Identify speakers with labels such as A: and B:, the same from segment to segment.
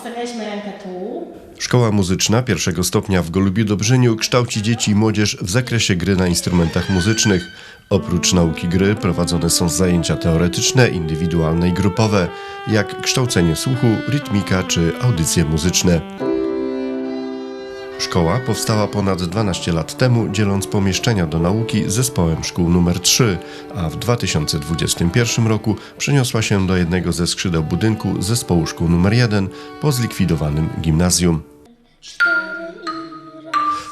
A: odstawialiśmy rękę tu.
B: Szkoła muzyczna pierwszego stopnia w Golubiu Dobrzyniu kształci dzieci i młodzież w zakresie gry na instrumentach muzycznych. Oprócz nauki gry prowadzone są zajęcia teoretyczne, indywidualne i grupowe, jak kształcenie słuchu, rytmika czy audycje muzyczne. Szkoła powstała ponad 12 lat temu, dzieląc pomieszczenia do nauki zespołem szkół nr 3, a w 2021 roku przeniosła się do jednego ze skrzydeł budynku zespołu szkół nr 1 po zlikwidowanym gimnazjum.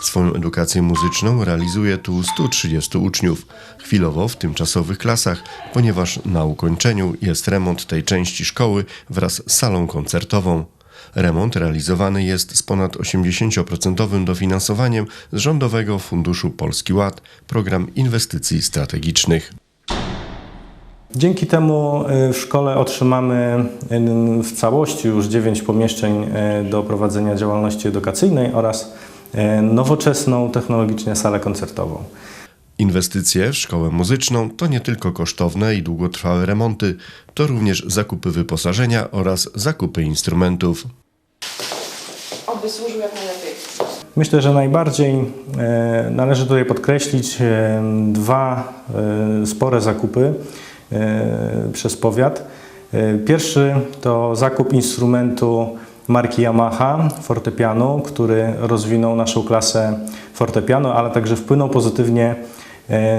B: Swoją edukację muzyczną realizuje tu 130 uczniów. Chwilowo w tymczasowych klasach, ponieważ na ukończeniu jest remont tej części szkoły wraz z salą koncertową. Remont realizowany jest z ponad 80% dofinansowaniem z Rządowego Funduszu Polski Ład, program inwestycji strategicznych.
C: Dzięki temu y, w szkole otrzymamy y, w całości już 9 pomieszczeń y, do prowadzenia działalności edukacyjnej oraz nowoczesną technologicznie salę koncertową.
B: Inwestycje w szkołę muzyczną to nie tylko kosztowne i długotrwałe remonty, to również zakupy wyposażenia oraz zakupy instrumentów.
D: Oby służył jak najlepiej.
C: Myślę, że najbardziej e, należy tutaj podkreślić e, dwa e, spore zakupy przez powiat. Pierwszy to zakup instrumentu marki Yamaha, fortepianu, który rozwinął naszą klasę fortepianu, ale także wpłynął pozytywnie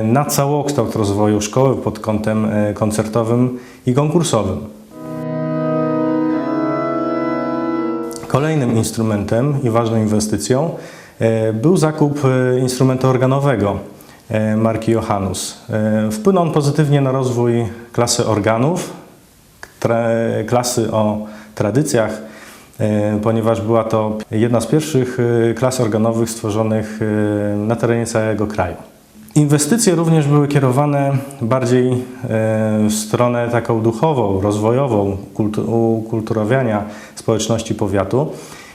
C: na całokształt rozwoju szkoły pod kątem e, koncertowym i konkursowym. Kolejnym instrumentem i ważną inwestycją e, był zakup e, instrumentu organowego e, marki Johannus. E, Wpłynął on pozytywnie na rozwój klasy organów, klasy o tradycjach, e, ponieważ była to jedna z pierwszych e, klas organowych stworzonych e, na terenie całego kraju. Inwestycje również były kierowane bardziej e, w stronę taką duchową, rozwojową, kultu- ukulturowiania społeczności powiatu.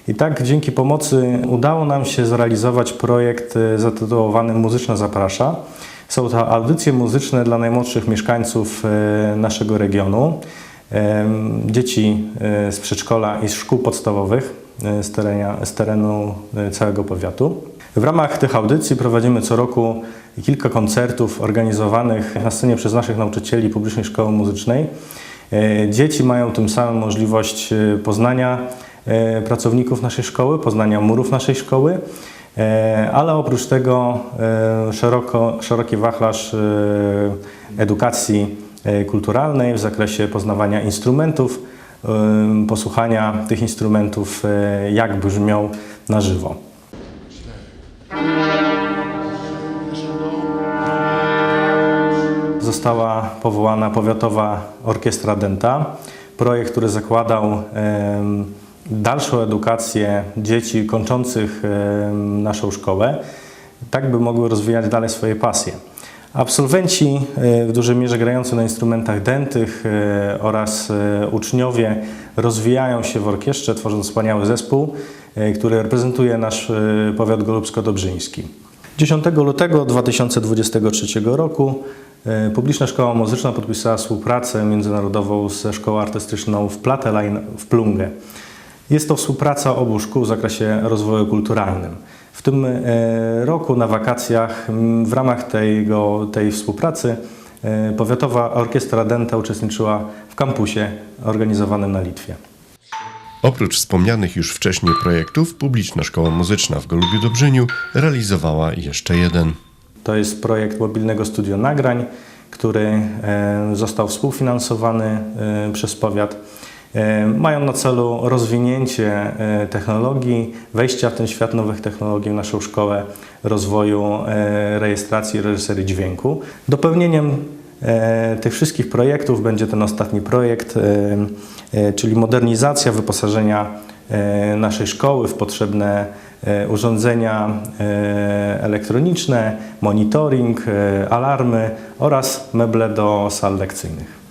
C: I tak dzięki pomocy udało nam się zrealizować projekt e, zatytułowany Muzyczna Zaprasza. Są to audycje muzyczne dla najmłodszych mieszkańców e, naszego regionu. Dzieci z przedszkola i z szkół podstawowych z, terenia, z terenu całego powiatu. W ramach tych audycji prowadzimy co roku kilka koncertów organizowanych na scenie przez naszych nauczycieli Publicznej Szkoły Muzycznej. E, Dzieci mają tym samym możliwość e, poznania e, pracowników naszej szkoły, poznania murów naszej szkoły, ale oprócz tego szeroko, szeroki wachlarz edukacji kulturalnej w zakresie poznawania instrumentów, posłuchania tych instrumentów, jak brzmią na żywo. Została powołana Powiatowa Orkiestra Denta. Projekt, który zakładał dalszą edukację dzieci kończących naszą szkołę, tak by mogły rozwijać dalej swoje pasje. Absolwenci e, w dużej mierze grający na instrumentach dętych e, oraz e, uczniowie rozwijają się w orkiestrze, tworząc wspaniały zespół, który reprezentuje nasz powiat golubsko-dobrzyński. 10 lutego 2023 roku Publiczna Szkoła Muzyczna podpisała współpracę międzynarodową ze Szkołą Artystyczną w Platelein w Plungę. Jest to współpraca obu szkół w zakresie rozwoju kulturalnym. W tym e, roku na wakacjach w ramach tego, tej współpracy e, Powiatowa Orkiestra Denta uczestniczyła w kampusie organizowanym na Litwie.
B: Oprócz wspomnianych już wcześniej projektów, Publiczna Szkoła Muzyczna w Golubiu Dobrzyniu realizowała jeszcze jeden.
C: To jest projekt mobilnego studio nagrań, który e, został współfinansowany e, przez powiat. E, Mają na celu rozwinięcie technologii, wejścia w ten świat nowych technologii w naszą szkołę, rozwoju rejestracji i reżyserii dźwięku. Dopełnieniem tych wszystkich projektów będzie ten ostatni projekt, czyli modernizacja wyposażenia naszej szkoły w potrzebne urządzenia e, elektroniczne, monitoring, e, alarmy oraz meble do sal lekcyjnych.